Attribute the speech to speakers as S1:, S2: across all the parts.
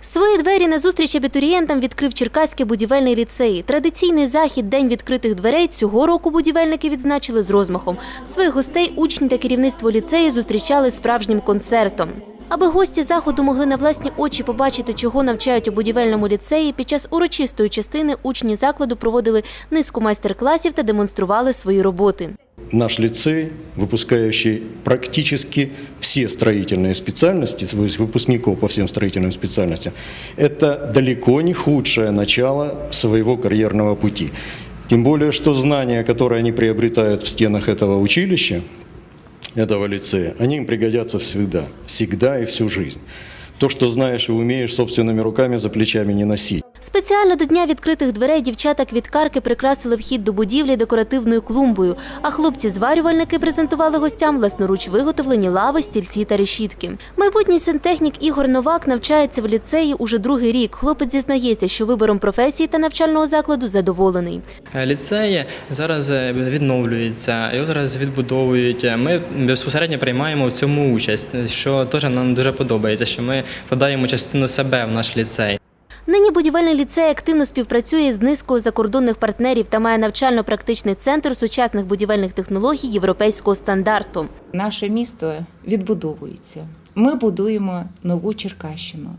S1: Свої двері на зустріч абітурієнтам відкрив Черкаський будівельний ліцей. Традиційний захід День відкритих дверей цього року будівельники відзначили з розмахом. Своїх гостей учні та керівництво ліцею зустрічали справжнім концертом. Аби гості заходу могли на власні очі побачити, чого навчають у будівельному ліцеї, під час урочистої частини учні закладу проводили низку майстер-класів та демонстрували свої роботи.
S2: Наш лицей, выпускающий практически все строительные специальности, то есть выпускников по всем строительным специальностям, это далеко не худшее начало своего карьерного пути. Тем более, что знания, которые они приобретают в стенах этого училища, этого лицея, они им пригодятся всегда, всегда и всю жизнь. То, что знаешь и умеешь собственными руками за плечами не носить.
S1: Спеціально до дня відкритих дверей дівчата-квіткарки прикрасили вхід до будівлі декоративною клумбою, а хлопці-зварювальники презентували гостям власноруч виготовлені лави, стільці та решітки. Майбутній сантехнік Ігор Новак навчається в ліцеї уже другий рік. Хлопець зізнається, що вибором професії та навчального закладу задоволений.
S3: Е, Ліцеї зараз е, відновлюються, його зараз відбудовують. Ми безпосередньо приймаємо в цьому участь, що теж нам дуже подобається, що ми вкладаємо частину себе в наш ліцей.
S1: Нині будівельний ліцей активно співпрацює з низкою закордонних партнерів та має навчально-практичний центр сучасних будівельних технологій європейського стандарту.
S4: Наше місто відбудовується. Ми будуємо нову Черкащину.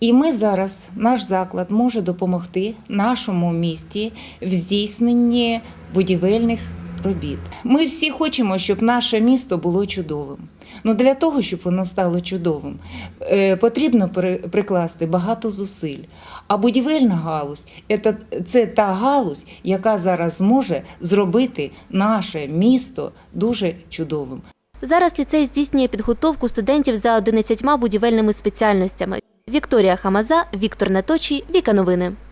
S4: І ми зараз, наш заклад може допомогти нашому місті в здійсненні будівельних робіт. Ми всі хочемо, щоб наше місто було чудовим. Ну для того, щоб воно стало чудовим, е, потрібно при- прикласти багато зусиль. А будівельна галузь це та галузь, яка зараз зможе зробити наше місто дуже чудовим.
S1: Зараз ліцей здійснює підготовку студентів за 11 будівельними спеціальностями. Вікторія Хамаза, Віктор Наточій, Віка Новини.